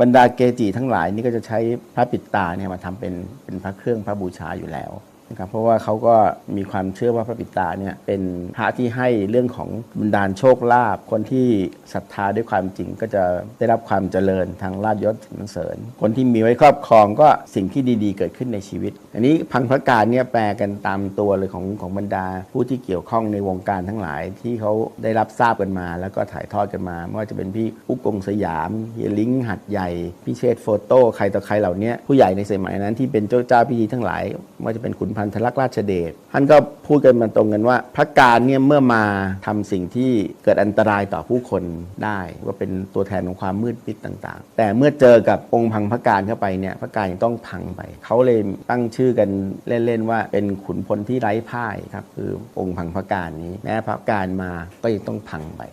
บรรดาเกจิทั้งหลายนี่ก็จะใช้พระปิดตาเนี่ยมาทำเป็นเป็นพระเครื่องพระบูชาอยู่แล้ว นะครับเพราะว่าเขาก็มีความเชื่อว่าพระปิตาเนี่ยเป็นพระที่ให้เรื่องของบุญดาลโชคลาภคนที่ศรัทธาด้วยความจริงก็จะได้รับความเจริญทางลาภยศสรรเสริญ คนที่มีไว้ครอบครองก็สิ่งที่ดีๆ เกิดขึ้นในชีวิต อันนี้พังพระการเนี่ยแปลกันตามตัวเลยของของบรรดา ผู้ที่เกี่ยวข้องในวงการทั้งหลายที่เขาได้รับทราบกันมา แล้วก็ถ่ายทอดกันมาไม่ว่าจะเป็นพี่อุกงสยามเฮียลิงหัดใหญ่พี่เชษฐ์โฟโต้ใครต่อใครเหล่านี้ผู้ใหญ่ในสมัยนั้นที่เป็นเจ้าเจ้าพิธีทั้งหลายไม่ว่าจะเป็นขุนพันธลักษณ์ราชเดชท่านก็พูดกันมาตรงกันว่า พระการเนี่ยเมื่อมาทำสิ่งที่เกิดอันตรายต่อผู้คนได้ว่าเป็นตัวแทนของความมืดมิดต่างๆ แต่เมื่อเจอกับองค์พังพระการเข้าไปเนี่ยพระการยังต้องพังไป เขาเลยตั้งชื่อกันเล่นๆว่าเป็นขุนพลที่ไร้พ่ายครับคือองค์พังพระการนี้แม้พระการมาก็ยังต้องพังไป